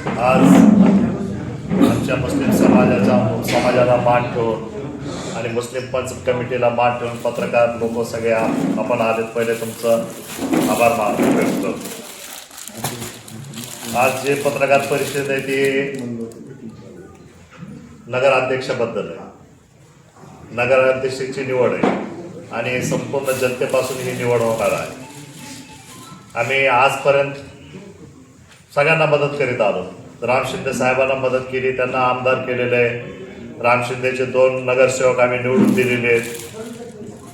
आज आमच्या मुस्लिम समाजाच्या समाजाला मान ठेवून आणि मुस्लिम पंच कमिटीला मान ठेवून पत्रकार लोक सगळे आपण आलेत. पहिले तुमचं आभार मान व्यक्त आज जे पत्रकार परिषद आहे ती नगराध्यक्षाबद्दल आहे. नगराध्यक्षाची निवड आहे आणि संपूर्ण जनतेपासून ही निवड होणार आहे. आम्ही आजपर्यंत सगळ्यांना मदत करीत आलो. राम शिंदे साहेबांना मदत केली त्यांना आमदार केलेले आहे. राम शिंदेचे दोन नगरसेवक आम्ही निवडून दिलेले आहेत.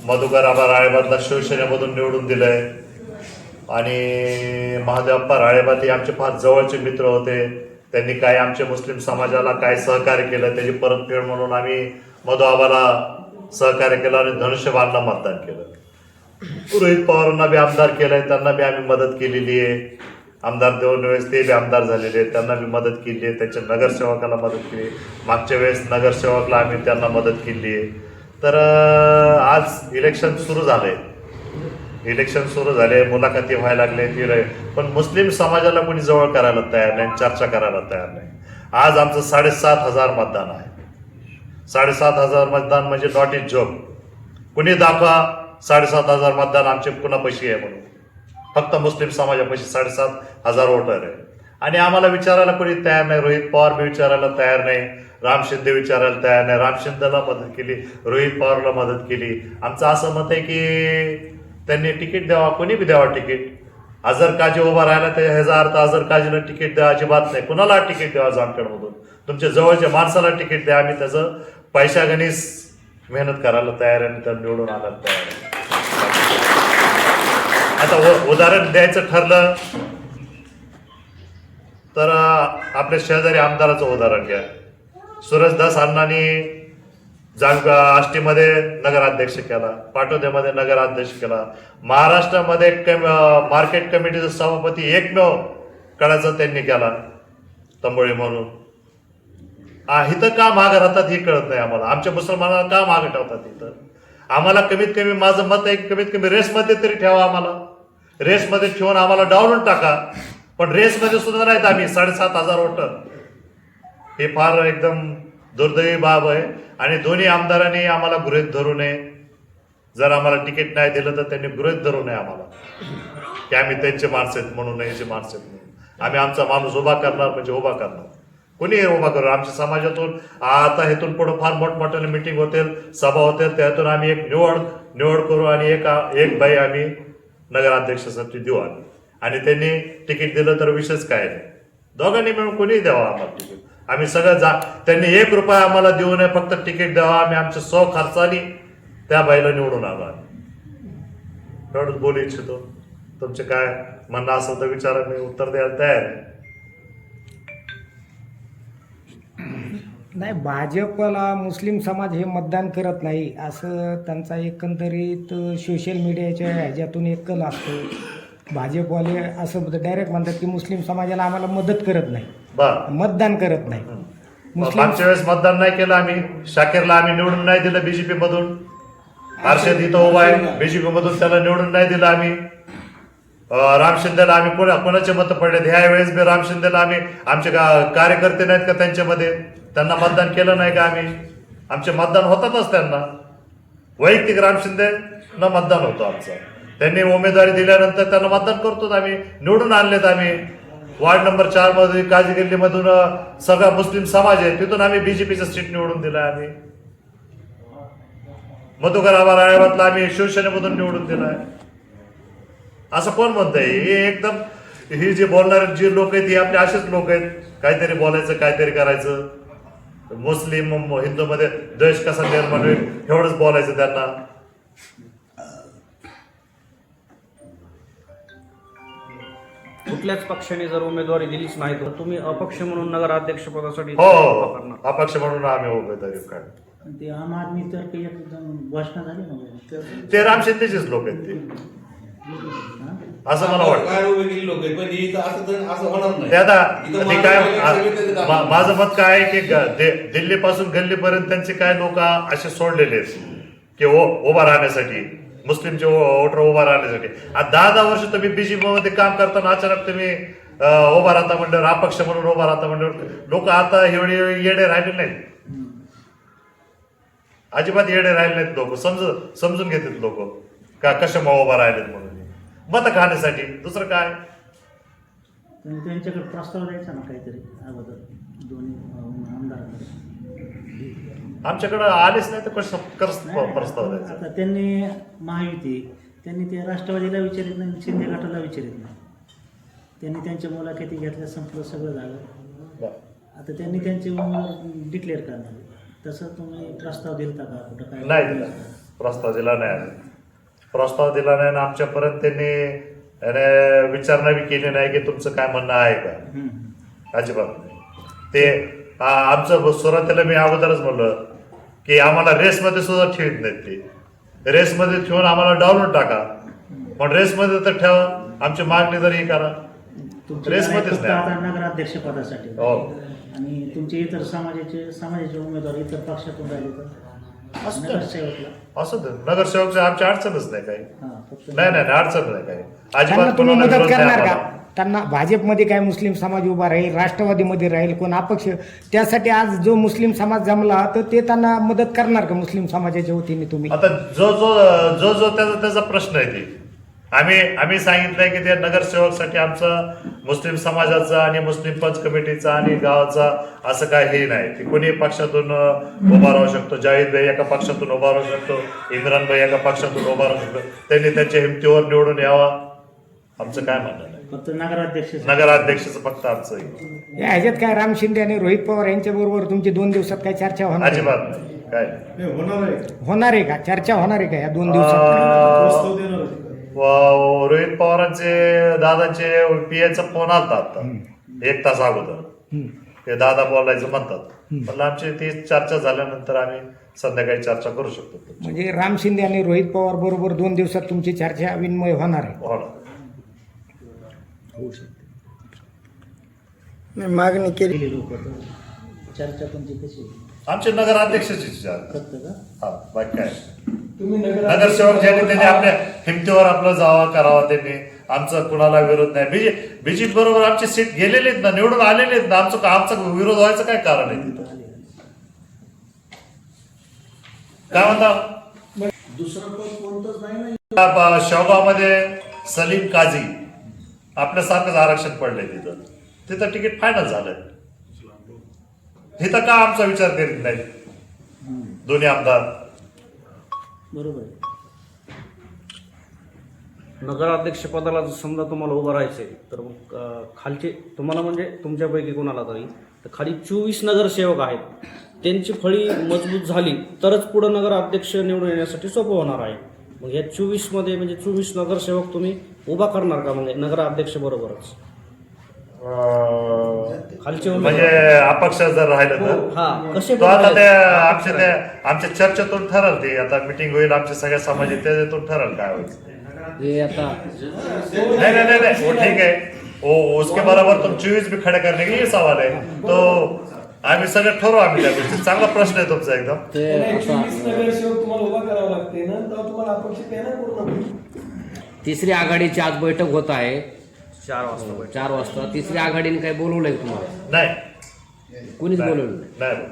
मधुकर आबा राळेबादला शिवसेनेमधून निवडून दिलं आहे आणि महादेवप्पा राळेबाद हे आमचे फार जवळचे मित्र होते. त्यांनी काय आमच्या मुस्लिम समाजाला काय सहकार्य केलं त्याची परतफेड म्हणून आम्ही मधुआबाला सहकार्य केलं आणि धनुष्यबाणला मतदान केलं. रोहित पवारांना बी आमदार केलंय त्यांना बी आम्ही मदत केलेली आहे. आमदार दोन वेळेस ते बी आमदार झालेले आहेत. त्यांना बी मदत केली आहे. त्यांच्या नगरसेवकाला मदत केली मागच्या वेळेस नगरसेवकला आम्ही त्यांना मदत केली आहे. तर आज इलेक्शन सुरू झालंय. इलेक्शन सुरू झाले मुलाखती व्हायला लागले ती पण मुस्लिम समाजाला कोणी जवळ करायला तयार नाही चर्चा करायला तयार नाही. आज आमचं साडेसात हजार मतदान आहे. साडेसात हजार मतदान म्हणजे नॉट इज जोक कुणी दाखवा साडेसात हजार मतदान आमचे कुणापाशी आहे म्हणून. फक्त मुस्लिम समाजापाशी साडेसात हजार वोटर आहे. आणि आम्हाला विचारायला कोणी तयार नाही रोहित पवार बी विचारायला तयार नाही राम शिंदे विचारायला तयार नाही राम शिंदेला मदत केली रोहित पवारला मदत केली. आमचं असं मत आहे की त्यांनी तिकीट द्यावा कोणी बी द्यावा तिकीट. हजर काजी उभा राहिला तर ह्याचा अर्थ हजर काजीला तिकीट द्या अजिबात नाही. कुणाला तिकीट द्यावा जामखेडमधून तुमच्या जवळच्या माणसाला तिकीट द्या आम्ही त्याचं पैशागणीस मेहनत करायला तयार आहे आणि त्याला निवडून आणायला तयार आहे. आता उ- उदाहरण द्यायचं ठरलं तर आपल्या शेजारी आमदाराचं उदाहरण घ्या. सुरजदास अण्णांनी जाग आष्टीमध्ये नगराध्यक्ष केला पाटोद्यामध्ये नगराध्यक्ष केला. महाराष्ट्रामध्ये कम मार्केट कमिटीचा सभापती एकमेव कळाचा त्यांनी केला तंबोळी म्हणून. हा इथं का माग राहतात हे कळत नाही आम्हाला. आमच्या मुसलमानाला का माग ठेवतात इथं? आम्हाला कमीत कमी माझं मत आहे कमीत कमी रेसमध्ये तरी ठेवा आम्हाला. रेसमध्ये ठेवून आम्हाला डावलून टाका. पण रेसमध्ये सुद्धा नाहीत आम्ही साडेसात हजार वोटर हे फार एकदम दुर्दैवी बाब आहे. आणि दोन्ही आमदारांनी आम्हाला गृहित धरू नये. जर आम्हाला तिकीट नाही दिलं तर त्यांनी गृहित धरू नये आम्हाला. की आम्ही त्यांचे माणसं आहेत म्हणून याचे माणसं आहेत म्हणून. आम्ही आमचा माणूस उभा करणार म्हणजे उभा करणार. कोणी उभा करू? आमच्या समाजातून आता हेतून पुढे फार मोठमोठ्याने मिटिंग होतील सभा होतील त्यातून आम्ही एक निवड निवड करू आणि एक एक बाई आम्ही नगराध्यक्षासाठी देऊ आम्ही आणि त्यांनी तिकीट दिलं तर विषयच काय नाही. दोघांनी मिळून कोणीही द्यावा आम्हाला तिकीट. आम्ही सगळं जा त्यांनी एक रुपया आम्हाला देऊ नये फक्त तिकीट द्यावा. आम्ही आमच्या सौ खर्चाने त्या बाईला निवडून आलो आम्ही. एवढंच बोलू इच्छितो. तुमचे काय म्हणणं असेल तर विचारा मी उत्तर द्यायला तयार आहे. नाही भाजपला मुस्लिम समाज हे मतदान करत नाही असं त्यांचा एकंदरीत सोशल मीडियाच्या ह्याच्यातून एक कल असतो. भाजपवाले असं डायरेक्ट म्हणतात की मुस्लिम समाजाला आम्हाला मदत करत नाही. बर. मतदान करत नाही. मुस्लिम मागच्या वेळेस मतदान नाही केलं आम्ही. शाकीरला आम्ही निवडून नाही दिलं बीजेपी मधून. हर्षद इथं उभा आहे. बीजेपी मधून त्याला निवडून नाही दिलं आम्ही. अं, राम शिंदेला आम्ही कोणा कोणाचे मत पडले ह्या वेळेस बी राम शिंदेला आम्ही आमचे का- कार्यकर्ते नाहीत का त्यांच्यामध्ये? त्यांना मतदान केलं नाही का आम्ही? आमचे मतदान होतातच त्यांना. वैयक्तिक राम शिंदे न मतदान होतं आमचं. त्यांनी उमेदवारी दिल्यानंतर त्यांना मतदान करतोच आम्ही. निवडून आणलेत आम्ही. वार्ड नंबर चारमध्ये काजी गल्लीमधून सगळा मुस्लिम समाज आहे. तिथून आम्ही बीजेपीचं सीट निवडून दिलं आम्ही. मधुकर आम्हाला रायवतला आम्ही शिवसेनेमधून निवडून दिलाय. असं कोण म्हणतंय? हे एकदम ही जे बोलणारे जी लोक आहेत ही आपले असेच लोक आहेत. काहीतरी बोलायचं काहीतरी करायचं. मुस्लिम हिंदू मध्ये द्वेष कसा निर्माण होईल एवढंच बोलायचं त्यांना. कुठल्याच पक्षाने जर उमेदवारी दिलीच नाही तर तुम्ही अपक्ष म्हणून नगराध्यक्षपदासाठी हो उभा करणार. अपक्ष म्हणून आम्ही उमेदवारी काढ ते आम आदमी तर्फे एकदम घोषणा झाली ना तर- ते राम शिंदेचेच लोक आहेत ते. असं मला वाटतं. काय उभे लोक पण इथं असं होणार नाही. ते आता इथं ते काय काम मा- माझं मत काय आहे की ग- दे- दिल्लीपासून गल्लीपर्यंत त्यांचे काय लोक असे सोडलेले आहेत? की ओ- उभा राहण्यासाठी. मुस्लिमचे वोटर उभा राहण्यासाठी. आता दहा दहा वर्ष तुम्ही बीजेपी मध्ये काम करताना अचानक तुम्ही अं, उभा राहता म्हणल्यावर अपक्ष म्हणून उभा राहता म्हणल्यावर लोक आता एवढे येडे राहिले नाहीत. अजिबात येडे राहिले नाहीत लोक. समज समजून घेतात लोक. का कशामुळे उभा राहिलेत म्हणून? मत खाण्यासाठी. दुसरं काय? तुम्ही त्यांच्याकडे प्रस्ताव द्यायचा ना काहीतरी अगोदर. दोन्ही आमदारांकडे. आमच्याकडे आलेच नाही तर कसं प्रस्ताव द्यायचा? आता त्यांनी महायुती त्यांनी ते राष्ट्रवादीला विचारित नाही शिंदे गटाला विचारित नाही. त्यांनी त्यांच्या मुलाखती घेतल्या संपलं सगळं झालं. आता त्यांनी त्यांचे डिक्लेअर करणार. तसं तुम्ही प्रस्ताव दिलता का कुठं काय? नाही दिला. प्रस्ताव दिला नाही. प्रस्ताव दिला नाही आणि आमच्यापर्यंत त्यांनी याने विचारणा बी केली नाही की तुमचं काय म्हणणं आहे का. अजिबात नाही. ते आमचं सुरुवातीला मी अगोदरच म्हणलं की आम्हाला रेसमध्ये सुद्धा ठेवत नाहीत ते. रेसमध्ये ठेवून आम्हाला डावलून टाका. पण रेसमध्ये तर ठेवा. आमची मागणी तरी करा. तुमचे रेसमध्येच नगराध्यक्ष पदासाठी. हो. आणि तुमचे इतर समाजाचे समाजाचे उमेदवार इतर पक्षातून राहिले तर? असतं. नगरसेवकला असं ते नगरसेवकचं आमची अडचणच नाही काही. हा फक्त नाही नाही नाही, अडचण नाही काही. त्यांना अजिबात तुम्ही कोणाला मदत विरोध नाही करणार का? आम्हाला. त्यांना भाजपमध्ये काय मुस्लिम समाज उभा राहील राष्ट्रवादीमध्ये राहील कोण अपक्ष? त्यासाठी आज जो मुस्लिम समाज जमला तर ते त्यांना मदत करणार का मुस्लिम समाजाच्या वतीने तुम्ही? आता जो जो जो जो त्याचा त्याचा प्रश्न आहे ते. आम्ही आम्ही सांगितलंय की त्या नगरसेवकसाठी आमचं मुस्लिम समाजाचा आणि मुस्लिम पंच कमिटीचा आणि गावाचा असं काय हे नाही. की कोणी पक्षातून उभा राहू शकतो. जावेद भाई एका पक्षातून उभा राहू शकतो. इम्रान भाई एका पक्षातून उभा राहू शकतो. त्यांनी त्यांच्या हिमतीवर निवडून यावा. आमचं काय म्हणणं नाही. फक्त नगराध्यक्ष नगराध्यक्षाचं फक्त आमचं. आहे. या ह्याच्यात काय राम शिंदे आणि रोहित पवार यांच्या बरोबर तुमची दोन दिवसात काय चर्चा होणार आहे? अजिबात नाही. काय. होणार आहे. का? चर्चा होणार आहे का या दोन दिवसात? अं, रोहित पवारांचे दादाचे पियाचा फोन आलता आता एक तास अगोदर. ते दादा बोलायचं म्हणतात. म्हणलं आमची ती चर्चा झाल्यानंतर आम्ही संध्याकाळी चर्चा करू शकतो. म्हणजे राम शिंदे आणि रोहित पवार बरोबर दोन दिवसात तुमची चर्चा विनिमय होणार आहे. हो ना. मागणी केली. गेले लोक. चर्चा तुमची कशी? आमचे नगराध्यक्षाची चर्चा. हा बाकी काय? नगरसेवक ज्यांनी त्यांनी आपल्या हिमतीवर आपलं जावा करावा त्यांनी आमचं कुणाला विरोध नाही. बीजे बीजेपी बरोबर आमची सीट गेलेली आहेत ना निवडून आलेले आहेत ना आमचं आमचा विरोध व्हायचं काय कारण आहे? तिथं काय म्हणता? दुसरं पद कोणतंच नाही शेवगावमध्ये सलीम काझी आपल्यासारखंच आरक्षण पडलंय तिथं. तिथं तिकीट फायनल झालंय. तिथं का आमचा विचार करीत नाही दोन्ही आमदार. बरोबर आहे. नगराध्यक्षपदाला जर समजा तुम्हाला उभं राहायचंय तर मग खालचे तुम्हाला म्हणजे तुमच्यापैकी कोणाला तरी तर खाली चोवीस नगरसेवक आहेत. त्यांची फळी मजबूत झाली तरच पुढं नगराध्यक्ष निवडून येण्यासाठी सोपं होणार आहे. मग या चोवीसमध्ये म्हणजे चोवीस नगरसेवक तुम्ही उभा करणार का? म्हणजे नगराध्यक्ष बरोबरच. खालचे म्हणजे अपक्ष जर राहिलं तर. हा कसे तो आता? त्या आमच्या त्या आमच्या चर्चेतून ठरल ते. आता मिटिंग होईल आमच्या सगळ्या समाज त्याच्यातून ठरल काय होईल. हे आता नहीं नहीं नहीं नहीं. वो ठीक है वो उसके बराबर तुम चोवीस भी खड़े करने के ये सवाल है तो आम्ही सगळं ठरवू आम्ही त्या गोष्टी. चांगला प्रश्न आहे तुमचा एकदम. ते आता तुम्हाला उभा करावा लागते ना तेव्हा तुम्हाला अपेक्षित आहे ना पूर्ण तिसरी आघाडीची आज बैठक होत आहे. चार वाजता बैठक. चार वाजता. तिसरी आघाडीने काही बोलवलंय का तुम्हाला? नाही. कोणीच नाही. बोलवलं नाही. नाही.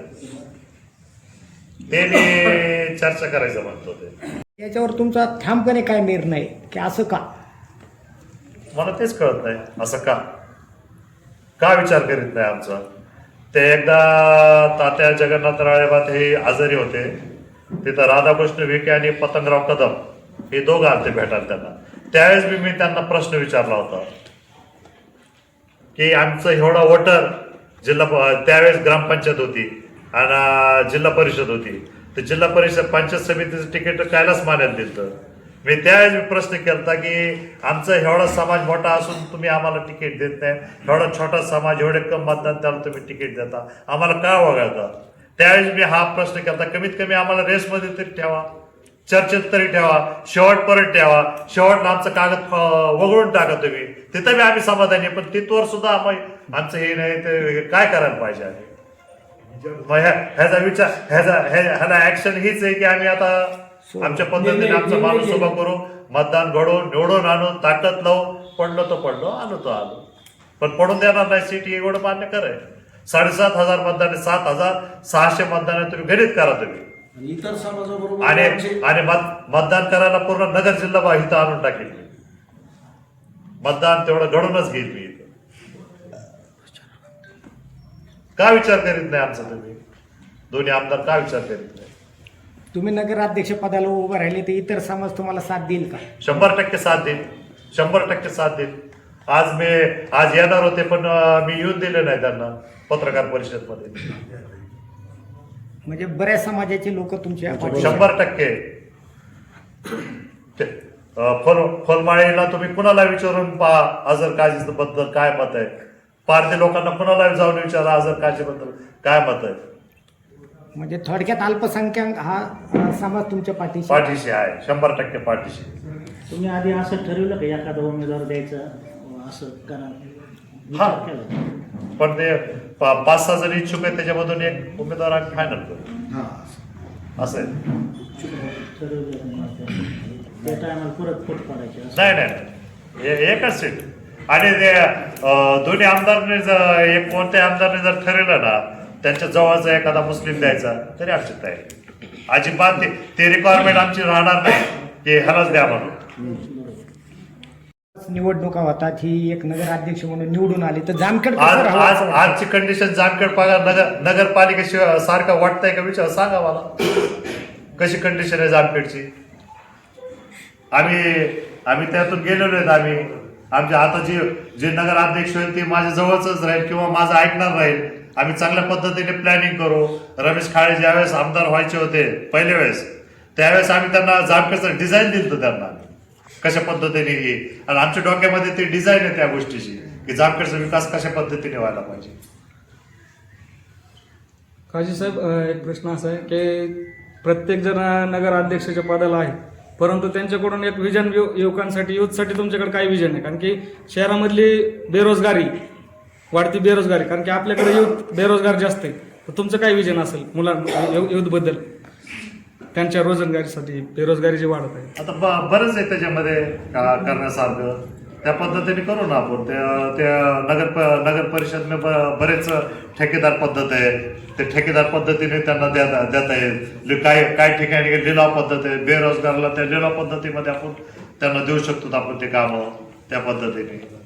ते मी चर्चा करायचं म्हणतो ते. याच्यावर तुमचा ठामपणे काय निर्णय? की असं का? मला तेच कळत नाही. असं का? का विचार करीत नाही आमचा? ते एकदा तात्या जगन्नाथ राळेबात हे आजारी होते. तिथं राधाकृष्ण विखे आणि पतंगराव कदम हे दोघं आलते भेटायला त्यांना. त्यावेळेस बी मी त्यांना प्रश्न विचारला होता. की आमचं एवढा वॉटर जिल्हा प- त्यावेळेस ग्रामपंचायत होती आणि जिल्हा परिषद होती. तर जिल्हा परिषद पंचायत समितीचं तिकीट कायलाच मान्यात दिलं मी त्यावेळेस मी प्रश्न केला की आमचा एवढा समाज मोठा असून तुम्ही आम्हाला तिकीट देत नाही. एवढा छोटा समाज एवढे कम मतदान त्याला तुम्ही तिकीट देता. आम्हाला का वगळता? त्यावेळेस मी हा प्रश्न केला कमीत कमी आम्हाला रेसमध्ये तरी ठेवा. चर्चेत तरी ठेवा. शेवटपर्यंत ठेवा. शेवटला आमचं कागद वगळून टाका तुम्ही. तिथं बी आम्ही समाधानी पण तिथवर सुद्धा आम्ही आमचं हे नाही ते काय करायला पाहिजे आम्ही? ह्याचा विचार ह्याचा ह्या- ह्याला ऍक्शन हीच आहे की आम्ही आता आमच्या पद्धतीने आमचा माणूस उभा करू मतदान घडवून निवडून आणू ताकद लावू. पडलो तो पडलो आलो तो आलो. पण पडून देणार नाही सीट एवढं मान्य करे. साडेसात हजार मतदान सात हजार सहाशे मतदान तुम्ही गणित करा तुम्ही. इतर समाजाबरोबर आणि मतदान करायला पूर्ण नगर जिल्हा इथं आणून टाकेल. मतदान तेवढं घडूनच घेईल मी इथं. का विचार करीत नाही आमचा तुम्ही? दोन्ही आमदार का विचार करीत नाही? तुम्ही नगराध्यक्ष पदाला उभं राहिले तर इतर समाज तुम्हाला साथ देईल का? शंभर टक्के साथ देईल. शंभर टक्के साथ देईल. आज मी आज येणार होते पण अं, मी येऊन दिले नाही त्यांना पत्रकार परिषदमध्ये म्हणजे बऱ्याच समाजाचे लोक तुमच्या पाठीशी आहेत. शंभर टक्के. फल फलमाळीला तुम्ही कुणाला विचारून पहा अजर काजी बद्दल काय मत आहे? पारधी लोकांना कुणाला जाऊन विचारा अजर काजी बद्दल काय मत आहे? म्हणजे थोडक्यात अल्पसंख्याक हा समाज तुमच्या पाठीशी आहे. पाठीशी आहे शंभर टक्के पाठीशी. तुम्ही आधी असं ठरवलं का एखादा उमेदवार द्यायचा? असं करा. हा. पण ते पा- पाच सहा जण इच्छुक आहेत त्याच्यामधून एक उमेदवार आम्ही फायनल करू. हा. असं आहे. त्या टायमाला परत फूट पाडायचे असं. नाही नाही नाही. हे- एकच सीट आणि ते अं, दोन्ही आमदारने जर एक कोणत्या आमदारने जर ठरवलं ना त्यांच्या जवळचा एखादा मुस्लिम द्यायचा तरी आमची तयारी. अजिबात ते- ते रिक्वायरमेंट आमची राहणार नाही. की ह्यालाच द्या म्हणून. निवडणुका होतात ही एक नगराध्यक्ष म्हणून निवडून आले तर जानकर आज राहावं आज असं? वाटतं? आजची कंडिशन जामखेड पगार नगर नगरपालिकेशिवाय सारखं वाटतंय का विचार? सांगा मला. कशी कंडिशन आहे जामखेडची? आम्ही आम्ही त्यातून गेलेलो आहेत आम्ही. आमच्या आता जे जे नगराध्यक्ष होईल ते माझ्या जवळच राहील किंवा माझं ऐकणार राहील. आम्ही चांगल्या पद्धतीने प्लॅनिंग करू. रमेश खाळे ज्यावेळेस आमदार व्हायचे होते पहिल्या वेळेस त्यावेळेस आम्ही त्यांना जामकेचं डिझाईन दिलं त्यांना. कशा पद्धतीने हे आणि आमच्या डोक्यामध्ये ते डिझाईन आहे त्या गोष्टीची की जामखेडचा विकास कशा पद्धतीने व्हायला पाहिजे. काजी साहेब एक प्रश्न असा आहे की प्रत्येक जण नगराध्यक्षाच्या पदाला आहे. परंतु त्यांच्याकडून एक विजन युवकांसाठी युथसाठी तुमच्याकडे काय विजन आहे कारण की शहरामधली बेरोजगारी वाढती बेरोजगारी कारण की आपल्याकडे युथ बेरोजगार जास्त आहे. तर तुमचं काय विजन असेल मुलांना युथबद्दल त्यांच्या रोजगारीसाठी बेरोजगारी जी वाढत आहे. आता बरंच आहे त्याच्यामध्ये करण्यासारखं. त्या पद्धतीने करू ना आपण. त्या त्या नगर प- नगर परिषदने ब- बरेच ठेकेदार पद्धत आहे. ते ठेकेदार पद्धतीने त्यांना द्या देता येईल काय काय ठिकाणी लिलाव पद्धत आहे बेरोजगारला त्या लिलाव पद्धतीमध्ये आपण त्यांना देऊ शकतो आपण ते कामं त्या पद्धतीने.